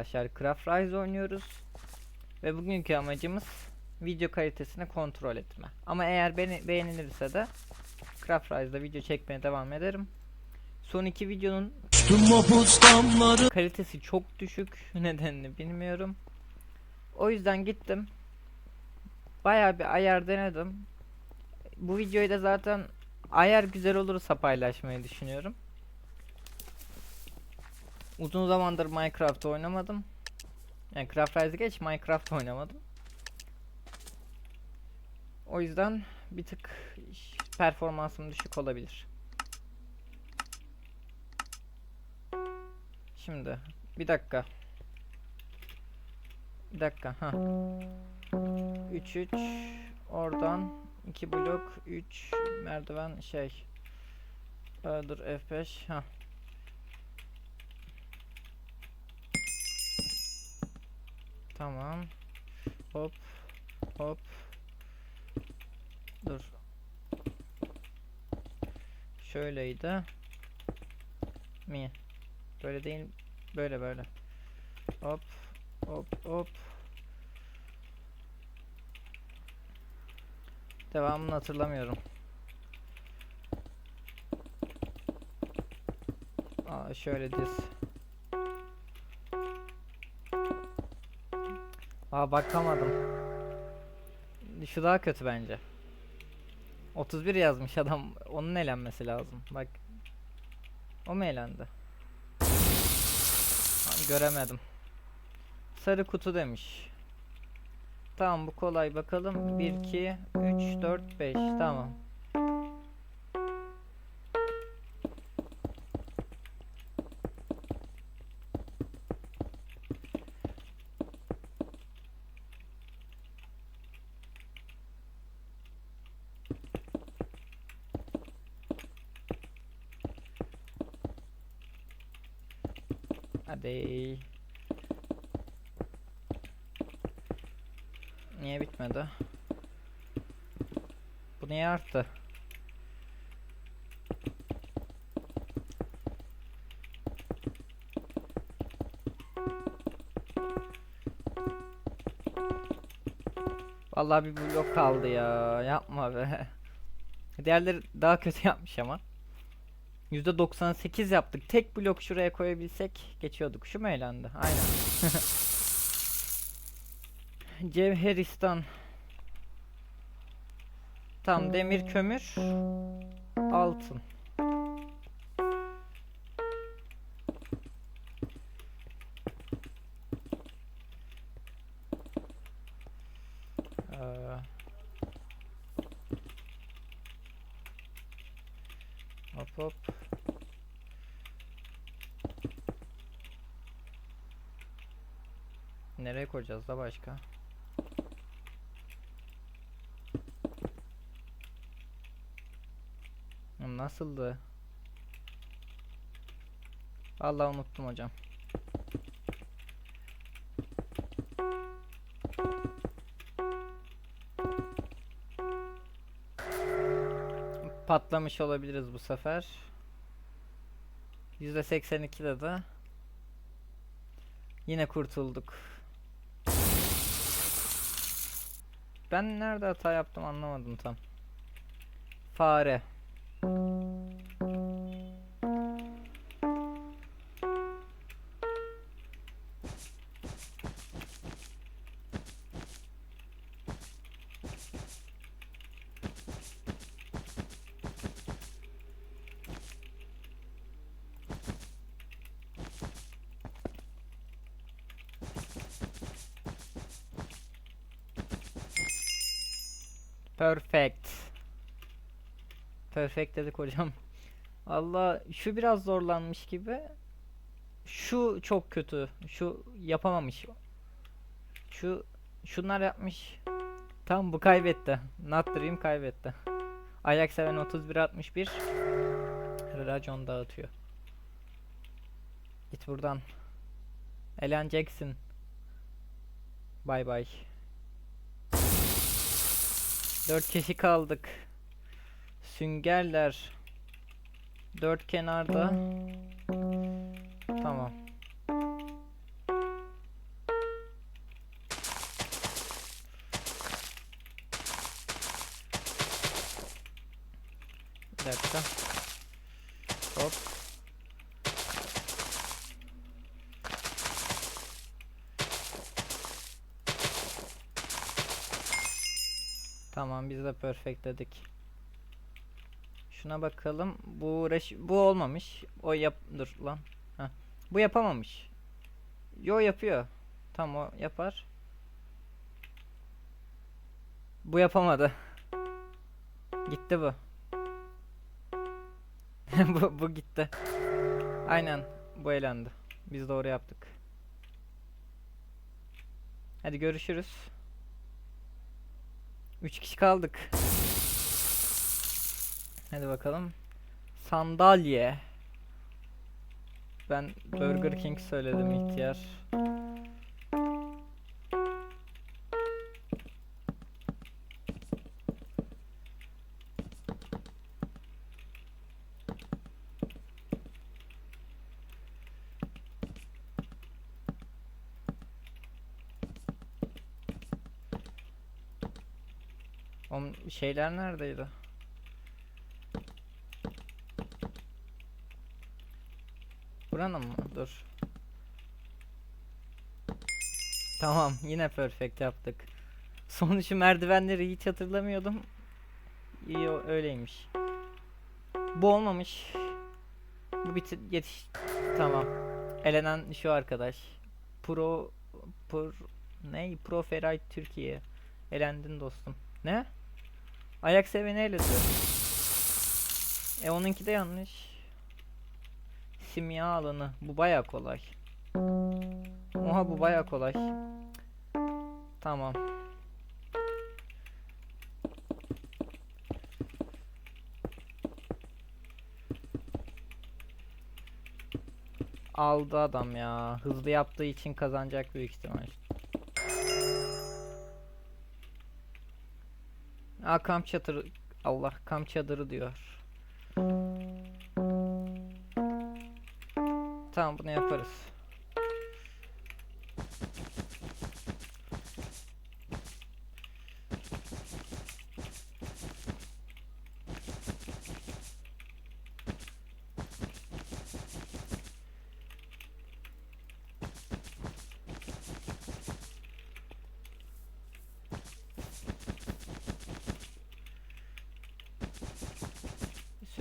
arkadaşlar. Craft Rise oynuyoruz. Ve bugünkü amacımız video kalitesini kontrol etme. Ama eğer beni beğenilirse de Craft Rise'da video çekmeye devam ederim. Son iki videonun kalitesi çok düşük. Nedenini bilmiyorum. O yüzden gittim. Bayağı bir ayar denedim. Bu videoyu da zaten ayar güzel olursa paylaşmayı düşünüyorum. Uzun zamandır Minecraft oynamadım. Yani Craft Rise'ı geç Minecraft oynamadım. O yüzden bir tık performansım düşük olabilir. Şimdi bir dakika. Bir dakika ha. 3 3 oradan 2 blok 3 merdiven şey. Ee, dur F5 ha. Tamam. Hop. Hop. Dur. Şöyleydi. Mi? Böyle değil. Böyle böyle. Hop. Hop hop. Devamını hatırlamıyorum. Aa şöyle diz. Aa bakamadım. Şu daha kötü bence. 31 yazmış adam. Onun elenmesi lazım. Bak. O mu elendi? Göremedim. Sarı kutu demiş. Tamam bu kolay bakalım. 1 2 3 4 5 tamam. Hadi. Niye bitmedi? Bu niye arttı? Vallahi bir blok kaldı ya. Yapma be. Diğerleri daha kötü yapmış ama. %98 yaptık. Tek blok şuraya koyabilsek geçiyorduk. Şu mu eğlendi? Aynen. Cevheristan. Tam demir kömür. Altın. Ee, hop hop. Koyacağız da başka? Nasıldı? Vallahi unuttum hocam. Patlamış olabiliriz bu sefer. %82'de de yine kurtulduk. Ben nerede hata yaptım anlamadım tam. Fare. Perfect. Perfect dedik hocam. Allah şu biraz zorlanmış gibi. Şu çok kötü. Şu yapamamış. Şu şunlar yapmış. Tam bu kaybetti. Not Dream kaybetti. Ayak seven 31 61. Racon dağıtıyor. Git buradan. Eleneceksin. Bay bay. Dört kişi kaldık. Süngerler. Dört kenarda. Tamam. Bir dakika. Hop. Tamam biz de perfectledik. Şuna bakalım. Bu uğraş bu olmamış. O yap dur lan. Heh. Bu yapamamış. Yo yapıyor. Tam o yapar. Bu yapamadı. Gitti bu. bu, bu gitti. Aynen bu elendi. Biz doğru yaptık. Hadi görüşürüz. 3 kişi kaldık. Hadi bakalım. Sandalye. Ben Burger King söyledim ihtiyar. Şeyler neredeydi? Buranın mı? Dur. Tamam, yine perfect yaptık. Sonucu merdivenleri hiç hatırlamıyordum. İyi öyleymiş. Bu olmamış. Bu bitir yetiş. Tamam. Elenen şu arkadaş. Pro Pro ne? Pro Ferrari Türkiye. Elendin dostum. Ne? Ayak seveni eledi. E onunki de yanlış. Simya alanı. Bu baya kolay. Oha bu baya kolay. Tamam. Aldı adam ya. Hızlı yaptığı için kazanacak büyük ihtimal. Aa kamp çadırı. Allah kamp çadırı diyor. Tamam bunu yaparız.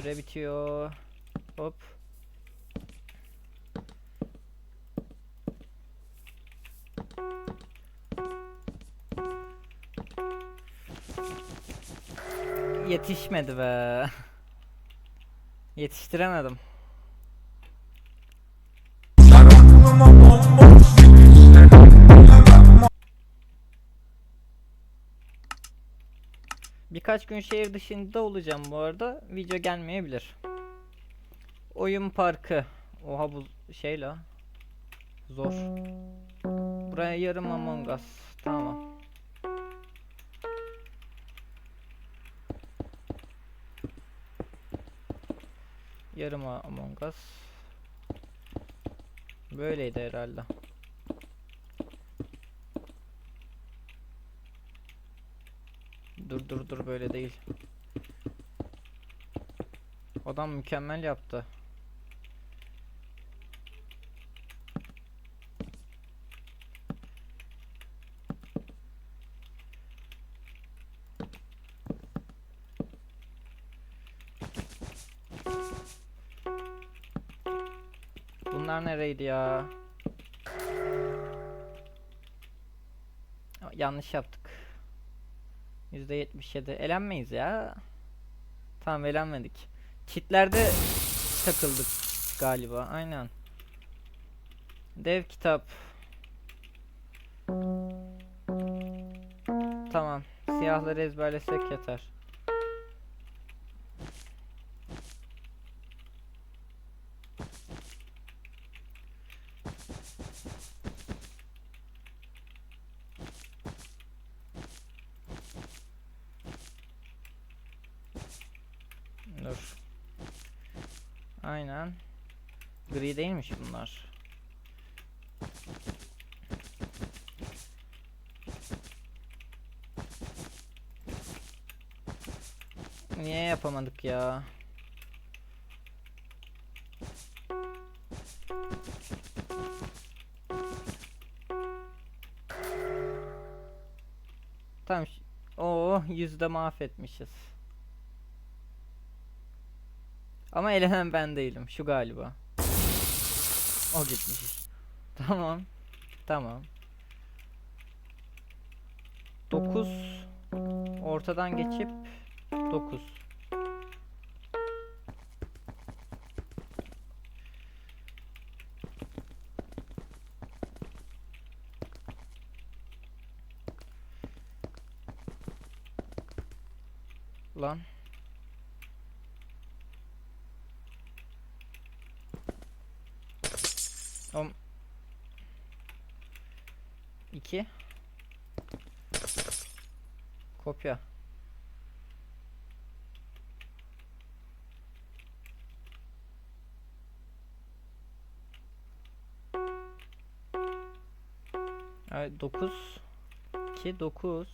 Süre bitiyor. Hop. Yetişmedi be. Yetiştiremedim. Birkaç gün şehir dışında olacağım bu arada. Video gelmeyebilir. Oyun parkı. Oha bu şey la. Zor. Buraya yarım Among Us. Tamam. Yarım Among Us. Böyleydi herhalde. Dur dur dur böyle değil. Adam mükemmel yaptı. Bunlar nereydi ya? Yanlış yaptık. %77. Elenmeyiz ya. Tamam elenmedik. Çitlerde takıldık galiba. Aynen. Dev kitap. Tamam. Siyahları ezberlesek yeter. mi bunlar? Niye yapamadık ya? Tamam. Oo, yüzde mahvetmişiz. Ama elenen ben değilim. Şu galiba. O gitmiş. Tamam. Tamam. 9 ortadan geçip 9 Lan Om 2 Kopya. Evet 9 2 9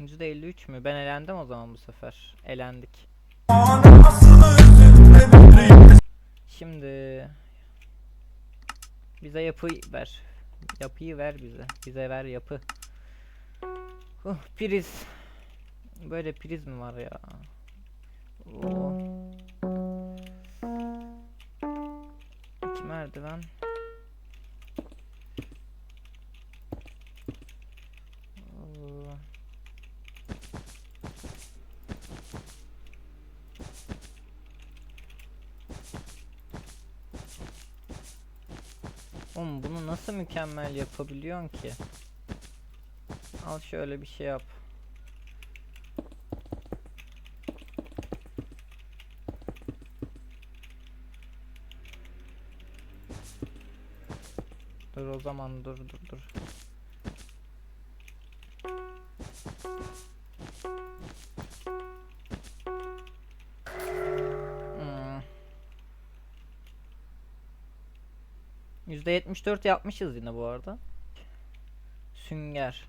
%53 mü? Ben elendim o zaman bu sefer. Elendik. Şimdi bize yapı ver. Yapıyı ver bize. Bize ver yapı. Uh, priz. Böyle priz mi var ya? Oo. İki merdiven. Oo. Oğlum bunu nasıl mükemmel yapabiliyorsun ki? Al şöyle bir şey yap. Dur o zaman dur dur %74 yapmışız yine bu arada. Sünger.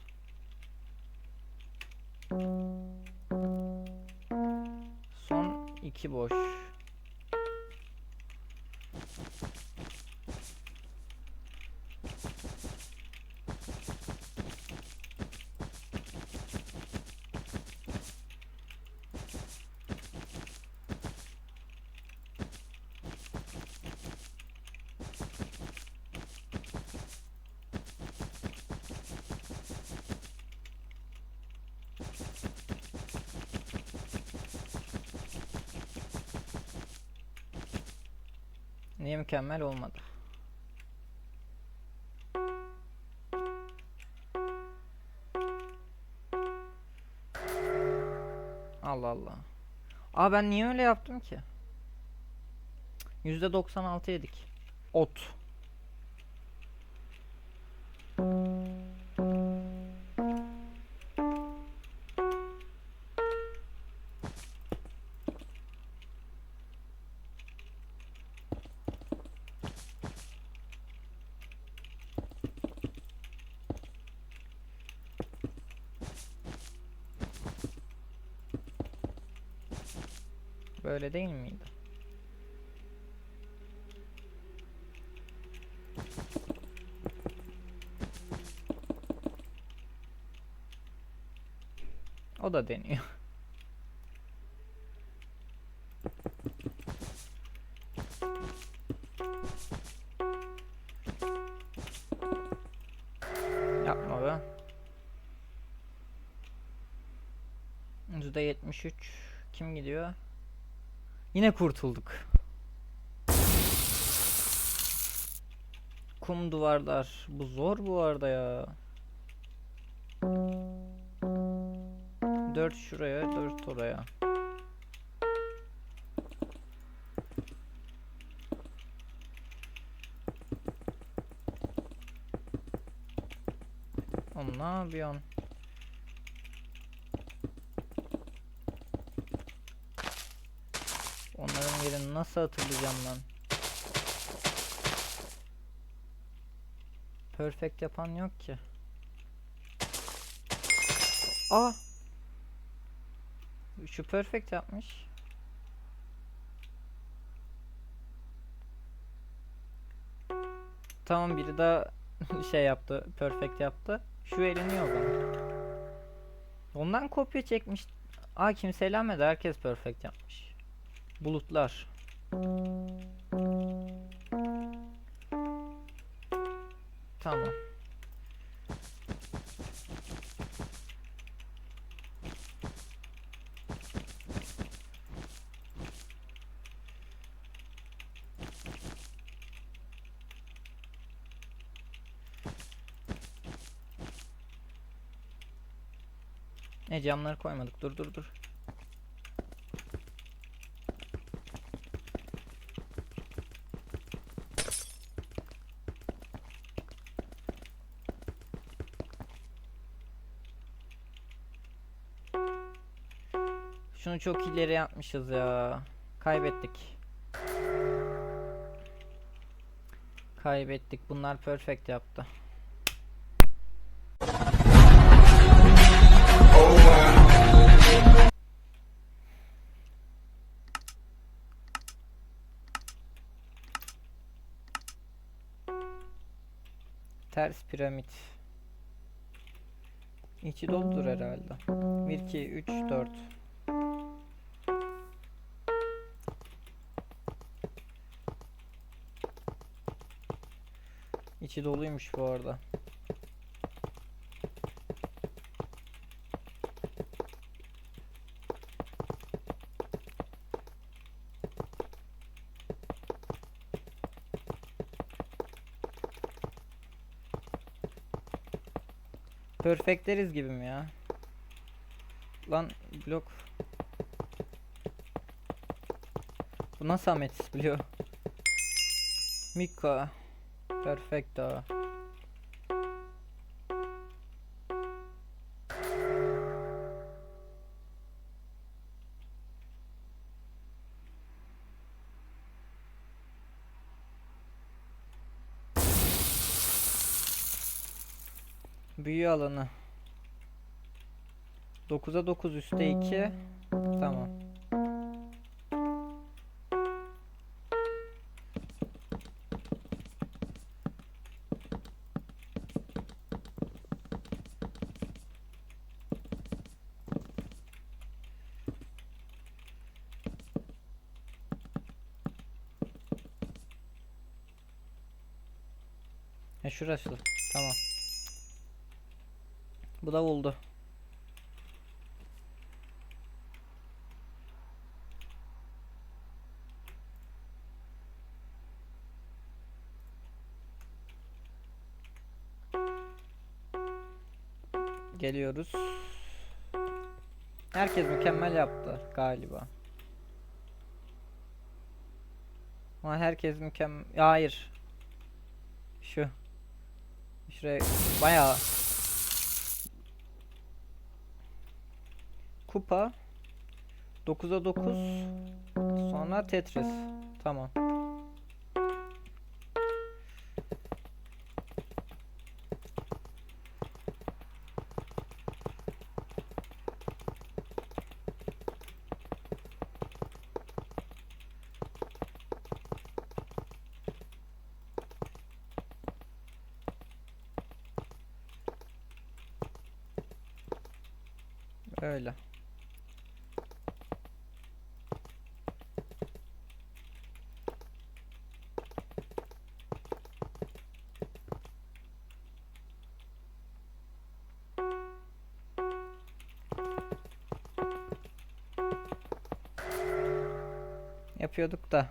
Son iki boş. Niye mükemmel olmadı? Allah Allah. Aa ben niye öyle yaptım ki? %96 yedik. Ot. Böyle değil miydi? O da deniyor. Yapma be. %73 kim gidiyor? Yine kurtulduk. Kum duvarlar. Bu zor bu arada ya. 4 şuraya, 4 oraya. Oğlum ne yapıyorsun? Nasıl hatırlayacağım lan? Perfect yapan yok ki. Aa! Şu perfect yapmış. Tamam biri daha şey yaptı. Perfect yaptı. Şu eleniyor zaman. Ondan kopya çekmiş. Aa kimse elenmedi. Herkes perfect yapmış. Bulutlar. Tamam. Ne camları koymadık. Dur dur dur. Çok ileri yapmışız ya. Kaybettik. Kaybettik. Bunlar perfect yaptı. Ters piramit. İçi doludur herhalde. 1 2 3 4 İçi doluymuş bu arada. Perfectleriz gibi mi ya? Lan blok. Bu nasıl ametist biliyor? Mika. Perfecto. Büyü alanı. 9'a 9 üstte 2. Tamam. Şurası. Tamam. Bu da oldu. Geliyoruz. Herkes mükemmel yaptı galiba. Ama herkes mükemmel. Hayır. Şu. Şuraya bayağı Kupa 9'a 9 sonra Tetris. Tamam. Yapıyorduk da.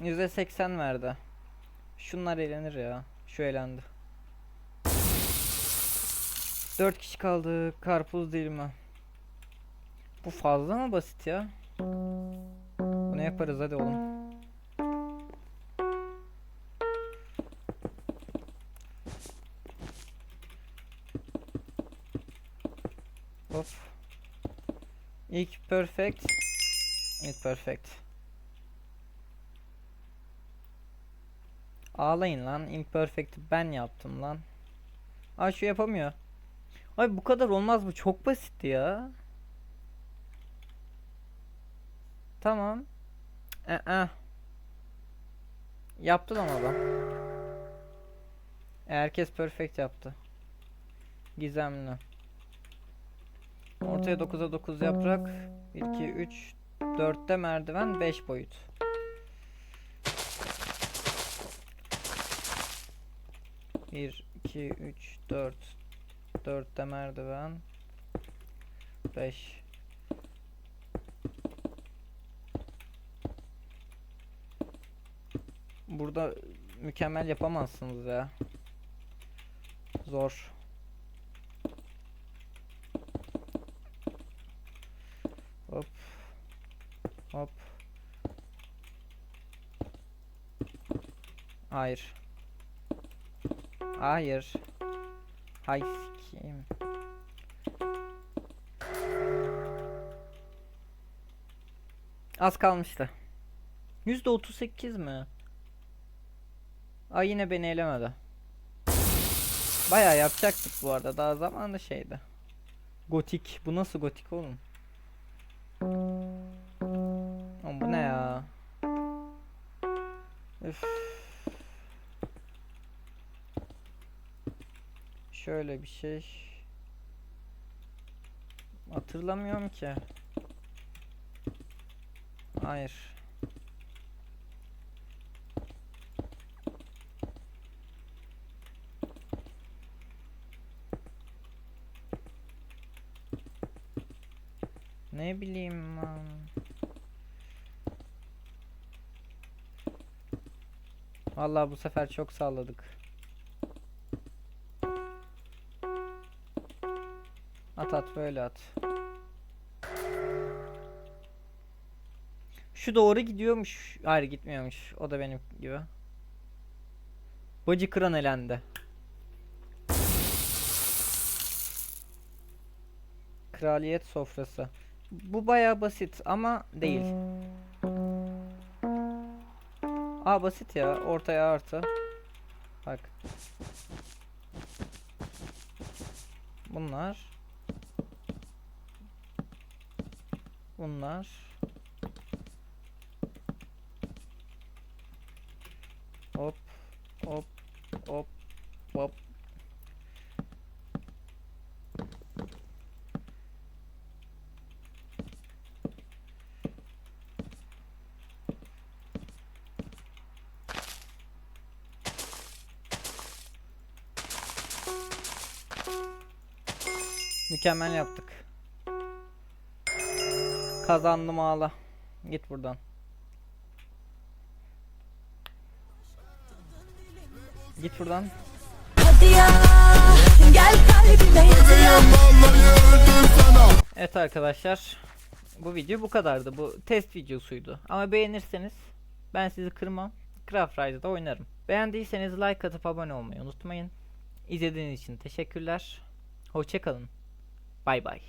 %80 verdi. Şunlar elenir ya. Şu elendi. 4 kişi kaldı. Karpuz değil mi? Bu fazla mı basit ya? Bunu yaparız hadi oğlum. Perfect. İlk perfect. Ağlayın lan. İlk perfect'i ben yaptım lan. Aa şu yapamıyor. Ay bu kadar olmaz bu çok basit ya. Tamam. Ee, Yaptı lan adam. Herkes perfect yaptı. Gizemli. Ortaya 9'a 9 yaprak. 1 2 3 4'te merdiven 5 boyut. Bir, iki, üç, dört. Dörtte merdiven. Beş. Burada mükemmel yapamazsınız ya. Zor. Hop. Hop. Hayır. Hayır. Hay sikeyim. Az kalmıştı. %38 mi? Ay yine beni elemedi. Bayağı yapacaktık bu arada. Daha zamanında şeydi. Gotik. Bu nasıl gotik oğlum? Oğlum bu ne ya? Üf. Şöyle bir şey. Hatırlamıyorum ki. Hayır. Ne bileyim. Vallahi bu sefer çok salladık. Böyle at. Şu doğru gidiyormuş. Hayır gitmiyormuş. O da benim gibi. Bacı kıran elendi. Kraliyet sofrası. Bu baya basit ama değil. Aa basit ya. Ortaya artı. Bak. Bunlar. Bunlar. Hop hop hop hop. Mükemmel yaptık. Kazandım ağla. Git buradan. Git buradan. Hadi ya gel kalbime Evet arkadaşlar. Bu video bu kadardı. Bu test videosuydu. Ama beğenirseniz ben sizi kırmam. Craft Rise'da oynarım. Beğendiyseniz like atıp abone olmayı unutmayın. İzlediğiniz için teşekkürler. Hoşçakalın. Bay bay.